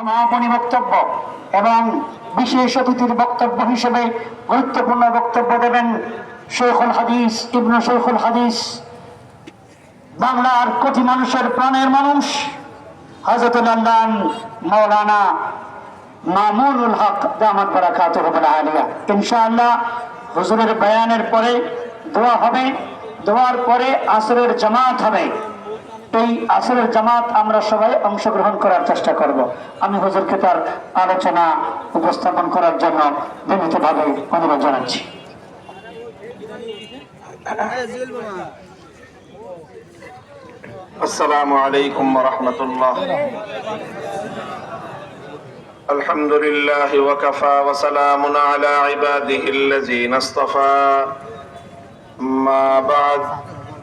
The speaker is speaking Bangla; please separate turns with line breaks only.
সমাপনী বক্তব্য এবং বিশেষ অতিথির বক্তব্য হিসেবে গুরুত্বপূর্ণ বক্তব্য দেবেন শেখুল হাদিস, ইবনু শেখুল হাদিস। বাংলার কোটি মানুষের প্রাণের মানুষ হজরতুল আল্লাহ মৌলানা মামুনুল হক দামাত বারাকাত আলিয়া ইনশাআল্লাহ হুজুরের বয়ানের পরে দোয়া হবে, দোয়ার পরে আসরের জামাত হবে। এই আসরের জামাত আমরা সবাই অংশগ্রহণ করার চেষ্টা করব আমি হুজুরকে তার আলোচনা উপস্থাপন করার জন্য বিনীতভাবে অনুরোধ জানাচ্ছি
السلام عليكم ورحمة الله الحمد لله وكفى وسلام على عباده الذين اصطفى ما بعد